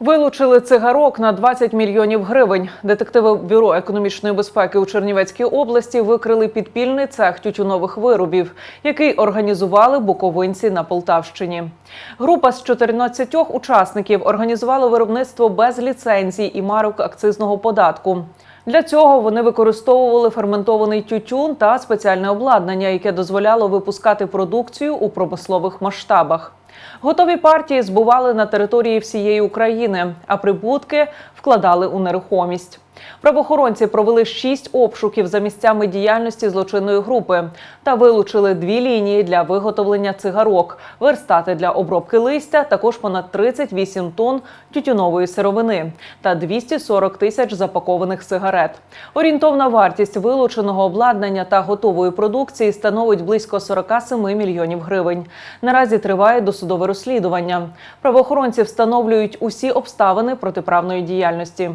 Вилучили цигарок на 20 мільйонів гривень. Детективи бюро економічної безпеки у Чернівецькій області викрили підпільний цех тютюнових виробів, який організували буковинці на Полтавщині. Група з 14 учасників організувала виробництво без ліцензій і марок акцизного податку. Для цього вони використовували ферментований тютюн та спеціальне обладнання, яке дозволяло випускати продукцію у промислових масштабах. Готові партії збували на території всієї України, а прибутки вкладали у нерухомість. Правоохоронці провели шість обшуків за місцями діяльності злочинної групи та вилучили дві лінії для виготовлення цигарок, верстати для обробки листя, також понад 38 тонн тютюнової сировини та 240 тисяч запакованих сигарет. Орієнтовна вартість вилученого обладнання та готової продукції становить близько 47 мільйонів гривень. Наразі триває досудове розслідування. Правоохоронці встановлюють усі обставини протиправної діяльності.